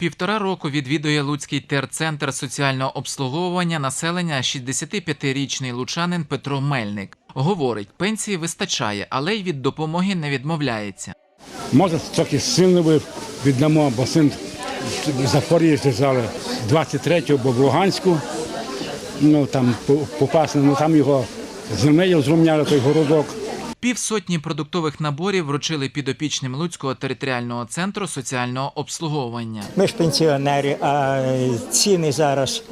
Півтора року відвідує Луцький терцентр соціального обслуговування населення 65-річний лучанин Петро Мельник. Говорить, пенсії вистачає, але й від допомоги не відмовляється. Може, трохи сильно ви віддамо, бо син захворіє, сказали 23-го, бо в Луганську, ну там по- попасти, ну там його землею зрівняли той городок. Півсотні продуктових наборів вручили підопічним Луцького територіального центру соціального обслуговування. Ми ж пенсіонери, а ціни зараз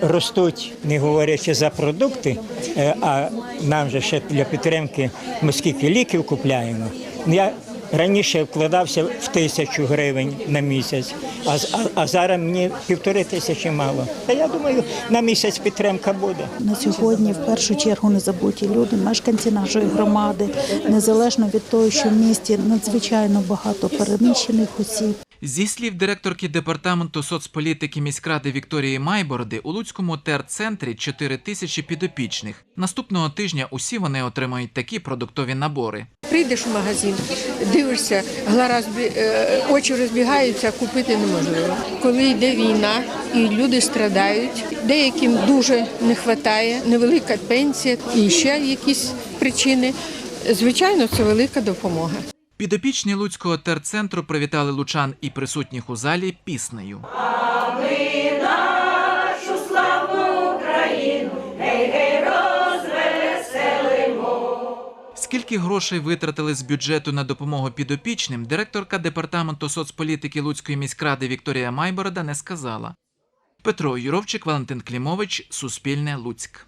ростуть, не говорячи за продукти, е, а нам же ще для підтримки ми скільки ліків купляємо. Я раніше вкладався в тисячу гривень на місяць, а, з- а, а зараз мені півтори тисячі мало. Та я думаю, на місяць підтримка буде. На сьогодні в першу чергу не забуті люди, мешканці нашої громади, незалежно від того, що в місті надзвичайно багато переміщених осіб. Зі слів директорки департаменту соцполітики міськради Вікторії Майбороди, у Луцькому терцентрі 4 тисячі підопічних. Наступного тижня усі вони отримають такі продуктові набори. Прийдеш в магазин, дивишся, глара е, очі розбігаються, купити неможливо. Коли йде війна і люди страдають, деяким дуже не вистачає, невелика пенсія і ще якісь причини. Звичайно, це велика допомога. Підопічні Луцького терцентру привітали лучан і присутніх у залі піснею. Скільки грошей витратили з бюджету на допомогу підопічним, директорка департаменту соцполітики Луцької міськради Вікторія Майборода не сказала. Петро Юровчик, Валентин Клімович, Суспільне Луцьк.